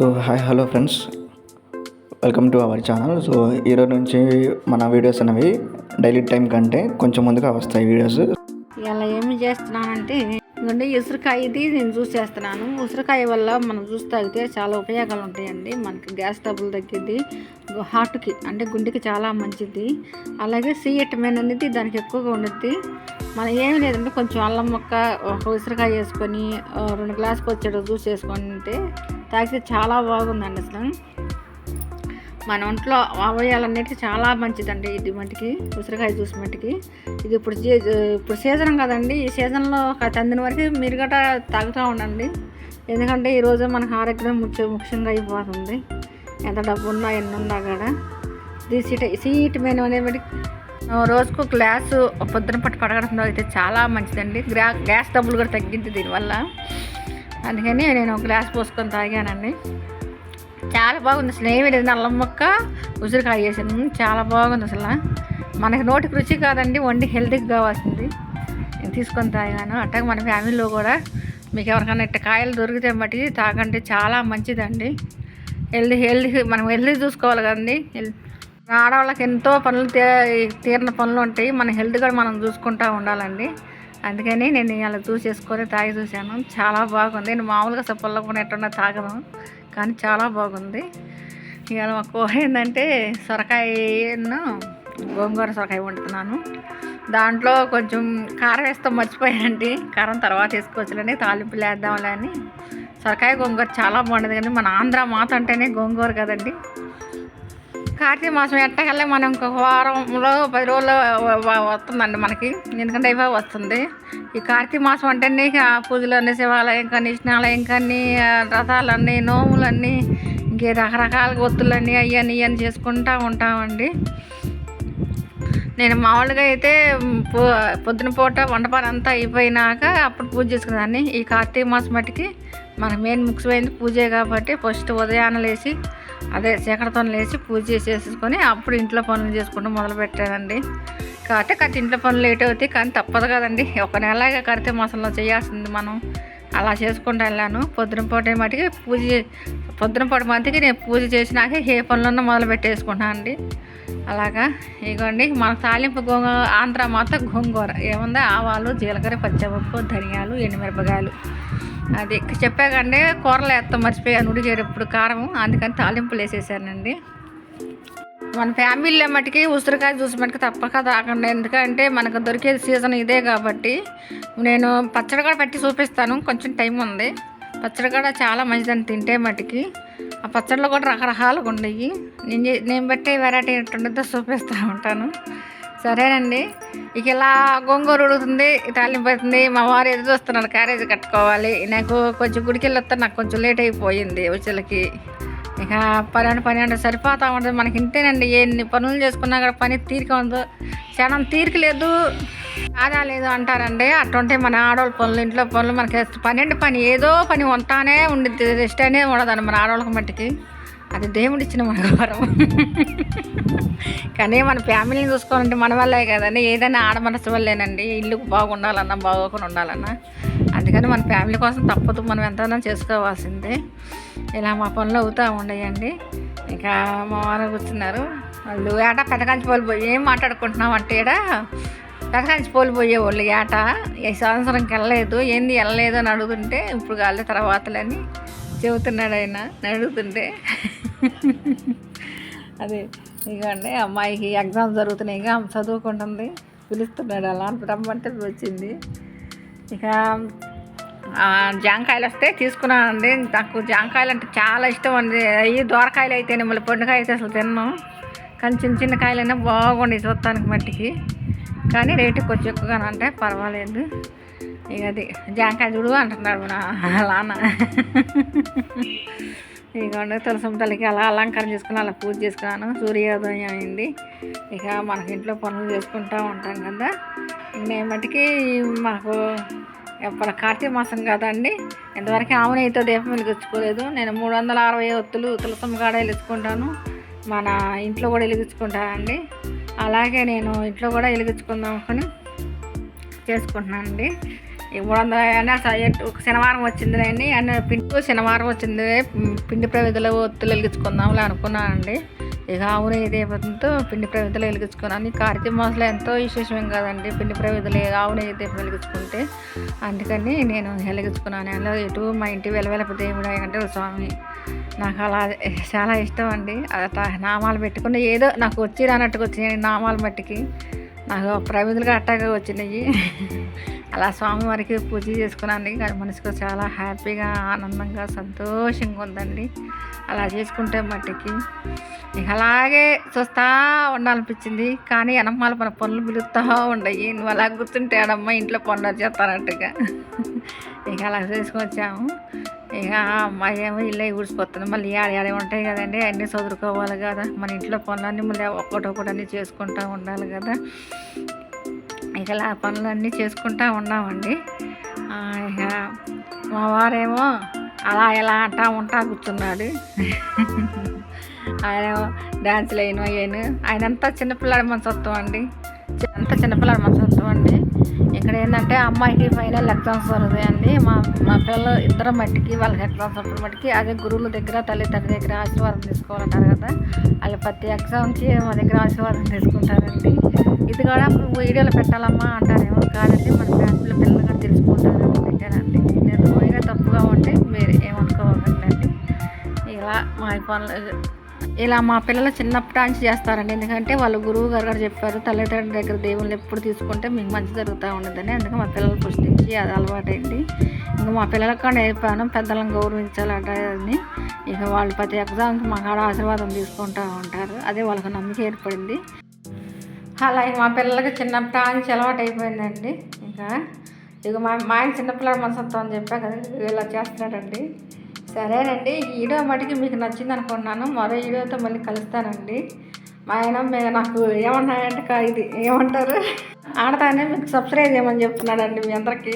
So hi hello friends welcome to our channel so ఈరోజు నుంచి మన వీడియోస్ అనేవి డైలీ టైం కంటే కొంచెం ముందుగా వస్తాయి వీడియోస్ ఇలా ఏమి చేస్తున్నానంటే ఎందుకంటే ఉసిరికాయ ఇది నేను జ్యూస్ చేస్తున్నాను. ఉసిరికాయ వల్ల మనం జ్యూస్ తాగితే చాలా ఉపయోగాలు ఉంటాయండి. మనకి గ్యాస్ డబ్బులు తగ్గిద్ది. హార్ట్కి అంటే గుండెకి చాలా మంచిది. అలాగే సి విటమిన్ అనేది దానికి ఎక్కువగా ఉండుద్ది. మనం ఏమి లేదంటే కొంచెం అల్లం మొక్క ఒక ఉసిరికాయ వేసుకొని రెండు గ్లాసులు వచ్చేటప్పుడు జ్యూస్ చేసుకొని ఉంటే తాగితే చాలా బాగుందండి అసలు. మన ఒంట్లో అవయవాలన్నిటికీ చాలా మంచిదండి ఇది మట్టికి ఉసిరికాయ జ్యూస్ మట్టికి ఇది ఇప్పుడు ఇప్పుడు సీజన్ కదండి ఈ సీజన్లో తందిన వరకు మీరు గట్రా తాగుతూ ఉండండి. ఎందుకంటే ఈరోజు మనకు ఆరోగ్యం ముఖ్య ముఖ్యంగా అయిపోతుంది ఎంత డబ్బు ఉన్నా ఎన్ని ఉన్నా కూడా ఇది సీట్ సీట్ మెయిన్ అనేది రోజుకు గ్లాసు పొద్దున పట్టు పడగడం అయితే చాలా మంచిదండి. గ్రా గ్యాస్ డబ్బులు కూడా తగ్గింది దీనివల్ల. అందుకని నేను ఒక గ్లాస్ పోసుకొని తాగానండి. చాలా బాగుంది అసలు. ఏమీ లేదు. అల్లం ముక్క ఉసిరికాయ వేసాను చాలా బాగుంది అసలు. మనకి నోటికి రుచి కాదండి వండి హెల్తీకి కావాల్సింది. నేను తీసుకొని తాగాను. అట్టగా మన ఫ్యామిలీలో కూడా మీకు ఎవరికైనా ఇట్ట కాయలు దొరికితే మట్టి తాగండి చాలా మంచిదండి. హెల్దీ హెల్దీ మనం హెల్దీ చూసుకోవాలి కదండి. ఆడవాళ్ళకి ఎంతో పనులు తీ తీరిన పనులు ఉంటాయి. మన హెల్త్ కూడా మనం చూసుకుంటూ ఉండాలండి. అందుకని నేను ఇలా చూసేసుకొని తాగి చూశాను. చాలా బాగుంది. నేను మామూలుగా సప్పల్లో కూడా ఎట్టున్నా తాగను కానీ చాలా బాగుంది. ఇవాళ మా కూర ఏంటంటే సొరకాయను గోంగూర సొరకాయ వండుతున్నాను. దాంట్లో కొంచెం కారం వేస్తాం మర్చిపోయానండి. కారం తర్వాత వేసుకోవచ్చులని తాలింపులు వేద్దాంలే అని. సొరకాయ గోంగూర చాలా బాగుంటుంది కానీ మన ఆంధ్ర మాత అంటేనే గోంగూర కదండి. కార్తీక మాసం ఎట్టగల్లే మనం ఇంకొక వారంలో పది రోజులు వస్తుందండి మనకి. ఎందుకంటే ఇవే వస్తుంది. ఈ కార్తీక మాసం అంటేనే పూజలు పూజలన్నీ శివాలయం కానీ స్నాలయం కానీ రథాలన్నీ నోములన్నీ ఇంకే రకరకాల ఒత్తులన్నీ అయ్యని ఇవన్నీ చేసుకుంటూ ఉంటామండి. నేను మామూలుగా అయితే పొ- పొద్దున పూట వంట పని అంతా అయిపోయినాక అప్పుడు పూజ చేసుకునేదాన్ని. ఈ కార్తీక మాసం మట్టికి మన మెయిన్ ముఖ్యమైనది పూజే కాబట్టి ఫస్ట్ ఉదయాన్నే లేచి అదే చీకటితో లేచి పూజ చేసేసుకొని అప్పుడు ఇంట్లో పనులు చేసుకుంటూ మొదలు పెట్టానండి. కాబట్టి కాస్త ఇంట్లో పనులు లేట్ అవుతాయి కానీ తప్పదు కదండి. ఒక నెలగా కడితే మాసంలో చేయాల్సింది మనం. అలా చేసుకుంటూ వెళ్ళాను. పొద్దున పూట మటుకి పూజ పొద్దున పూట మటుకి నేను పూజ చేసినాక ఏ పనులన్నా మొదలు పెట్టేసుకుంటాను అండి. అలాగా ఇగోండి మన తాలింపు గోంగూర ఆంధ్ర మాత్రం గోంగూర. ఏముంది? ఆవాలు జీలకర్ర పచ్చపప్పు ధనియాలు ఎండుమిరపకాయలు. అది చెప్పాకండి కూరలు వేస్తాం మర్చిపోయాను ఉడికేటప్పుడు కారం అందుకని తాలింపులు వేసేసానండి. మన ఫ్యామిలీలో మటుకి ఉసిరికాయ జ్యూస్ మటుకు తప్పక తాగండి. ఎందుకంటే మనకు దొరికేది సీజన్ ఇదే కాబట్టి నేను పచ్చడి కూడా పెట్టి చూపిస్తాను. కొంచెం టైం ఉంది. పచ్చడి కూడా చాలా మంచిదని తింటే మటుకి ఆ పచ్చడిలో కూడా రకరకాలుగా ఉండయి నేను నేను పెట్టే వెరైటీ ఉంటుందో చూపిస్తూ ఉంటాను. సరేనండి. ఇక ఇలా గోంగూర ఉడుతుంది తాలింపుతుంది మా వారు ఎదురు చూస్తున్నారు క్యారేజ్ కట్టుకోవాలి. నాకు కొంచెం గుడికి వెళ్ళొస్తే నాకు కొంచెం లేట్ అయిపోయింది వచ్చేలకి ఇక పన్నెండు పన్నెండు సరిపోతా ఉంటుంది. మనకి ఇంతేనండి. ఎన్ని పనులు చేసుకున్నా కూడా పని తీరిక ఉందో క్షణం తీరిక లేదు. ఆదా లేదు అంటారండి. అటువంటి మన ఆడవాళ్ళ పనులు ఇంట్లో పనులు మనకి పన్నెండు పని ఏదో పని ఉంటానే ఉండిద్ది. రెస్ట్ అనే ఉండదండి మన ఆడవాళ్ళకి మట్టికి. అది దేవుడు ఇచ్చిన మన గౌరవం. కానీ మన ఫ్యామిలీని చూసుకోవాలంటే మన వల్లే కదండి. ఏదైనా ఆడమనసు వల్లేనండి. ఇల్లు బాగుండాలన్నా బాగోకుండా ఉండాలన్నా. అందుకని మన ఫ్యామిలీ కోసం తప్పదు. మనం ఎంతైనా చేసుకోవాల్సిందే. ఇలా మా పనులు అవుతూ ఉండయండి. ఇంకా మా వారు కూర్చున్నారు. వాళ్ళు ఏట పెదకాంచి పోలు పోయి ఏం మాట్లాడుకుంటున్నాం అంటే ఈడ? పెదకంచి పోలు పోయేవాళ్ళు ఏట? ఈ సంవత్సరంకి వెళ్ళలేదు ఏంది వెళ్ళలేదు అని అడుగుతుంటే ఇప్పుడు కాలే తర్వాతలని చెబుతున్నాడు ఆయన. అడుగుతుంటే. అదే ఇదిగోండి అమ్మాయికి ఎగ్జామ్స్ జరుగుతున్నాయి. ఇక చదువుకుంటుంది. పిలుస్తున్నాడు. అలా రమ్మంటే వచ్చింది. ఇక జాంకాయలు వస్తే తీసుకున్నానండి. నాకు జాంకాయలు అంటే చాలా ఇష్టం అండి. అవి దోరకాయలు అయితే మళ్ళీ పండుకాయ అయితే అసలు తిన్నాం. కానీ చిన్న చిన్న కాయలైనా బాగుండి చూస్తానికి మట్టికి. కానీ రేటు కొంచెం ఎక్కువగానే అంటే పర్వాలేదు. ఇక అది జాంకాయ చూడు అంటున్నాడు నా నాన్న. ఇక తులసం తల్లికి అలా అలంకారం చేసుకుని అలా పూజ చేసుకున్నాను. సూర్యోదయం అయింది. ఇక మనకి ఇంట్లో పనులు చేసుకుంటూ ఉంటాం కదా. నేను మటుకి మాకు ఎప్పుడు కార్తీక మాసం కదండి. ఇంతవరకు ఆవునైతే దీపం వెలిగించుకోలేదు. నేను మూడు వందల అరవై ఒత్తులు తులసం కాడ వెలిగించుకుంటాను. మన ఇంట్లో కూడా వెలిగించుకుంటానండి. అలాగే నేను ఇంట్లో కూడా వెలిగించుకుందాం అనుకుని చేసుకుంటున్నానండి. ఈ మూడు వందల అయినా ఒక శనివారం వచ్చిందిలేండి. అండ్ పిండి శనివారం వచ్చింది. పిండి ప్రవిధులు ఒత్తులు వెలిగించుకుందాంలే అనుకున్నానండి. ఇక ఆవును దీపంతో పిండి ప్రవిధులు వెలిగించుకున్నాను ఈ కార్తీక మాసంలో ఎంతో విశేషం కదండి పిండి ప్రవిధులు ఆవును దీపం వెలిగించుకుంటే. అందుకని నేను వెలిగించుకున్నాను. అందులో ఎటు మా ఇంటి వెలవెలపు దేవుడు అంటే స్వామి నాకు అలా చాలా ఇష్టం అండి. నామాలు పెట్టుకుని ఏదో నాకు వచ్చి రానట్టుకు వచ్చినాయి నామాలు మట్టికి. నాకు ప్రవిధులుగా అట్టాగా వచ్చినాయి. అలా స్వామివారికి పూజ చేసుకున్నాను మనసుకు చాలా హ్యాపీగా ఆనందంగా సంతోషంగా ఉందండి. అలా చేసుకుంటే మట్టికి ఇక అలాగే చూస్తూ ఉండాలనిపించింది. కానీ వెనమాల మన పనులు పిలుస్తూ ఉండయి నువ్వు అలా గుర్తుంటే ఆడమ్మ ఇంట్లో పనులు చేస్తానంటగా ఇక అలా చేసుకొని వచ్చాము. ఇక అమ్మాయి ఏమో ఊడిసిపోతుంది. మళ్ళీ ఆడ ఆడే ఉంటాయి కదండి అన్నీ చదువుకోవాలి కదా. మన ఇంట్లో పనులన్నీ మళ్ళీ ఒక్కటొక్కటన్నీ చేసుకుంటూ ఉండాలి కదా. ఇక ఆ పనులన్నీ చేసుకుంటూ ఉన్నామండి. ఇక మా వారేమో అలా ఇలా అంటా ఉంటా కూర్చున్నాడు. ఆయన డ్యాన్సులు అయిన అయ్యాను. ఆయన అంతా చిన్నపిల్లాడి మనసత్వం అండి. అంతా చిన్నపిల్లాడి మనసత్వం అండి. ఏంటంటే అమ్మాయికి ఫైనల్ ఎగ్జామ్స్ వరదండి మా మా పిల్లలు ఇద్దరు మట్టికి వాళ్ళకి ఎగ్జామ్స్ అప్పుడు మట్టికి అదే గురువుల దగ్గర తల్లిదండ్రుల దగ్గర ఆశీర్వాదం తీసుకోవాలంటారు కదా. వాళ్ళు ప్రతి ఎగ్జామ్కి మా దగ్గర ఆశీర్వాదం తీసుకుంటారండి. ఇది కూడా వీడియోలో పెట్టాలమ్మా అంటారేమో కాదండి. మన ఫ్యామిలీ పిల్లలు కూడా తెలుసుకుంటారని పెట్టానండి నేను పోయినా తప్పుగా ఉంటే మీరు ఏమనుకోవాలండి ఇలా మా పనులు ఇలా మా పిల్లలు చిన్నప్పటి నుంచి చేస్తారండి. ఎందుకంటే వాళ్ళు గురువు గారు గారు చెప్పారు తల్లిదండ్రుల దగ్గర దేవుళ్ళు ఎప్పుడు తీసుకుంటే మీకు మంచి జరుగుతూ ఉండదని అందుకే మా పిల్లలు పుష్టించి అది అలవాటైంది. ఇంకా మా పిల్లలకు కూడా నేర్పాను పెద్దలను గౌరవించాలంటే అని ఇక వాళ్ళు ప్రతి ఎగ్జామ్కి మా కాడ ఆశీర్వాదం తీసుకుంటూ ఉంటారు. అదే వాళ్ళకి నమ్మకం ఏర్పడింది. అలాగే మా పిల్లలకి చిన్నప్పటి నుంచి అలవాటు అయిపోయిందండి ఇంకా ఇక మా మా ఆయన చిన్నపిల్లడు మనసత్వం అని చెప్పా కదా ఇలా చేస్తున్నాడండి. సరేనండి ఈ వీడియో మటుకి మీకు నచ్చింది అనుకుంటున్నాను మరో వీడియోతో మళ్ళీ కలుస్తానండి. మా ఆయన నాకు ఏమన్నాయంటే ఇది ఏమంటారు? ఆడతానే మీకు సబ్స్క్రైబ్ చేయమని చెప్తున్నాడండి మీ అందరికీ.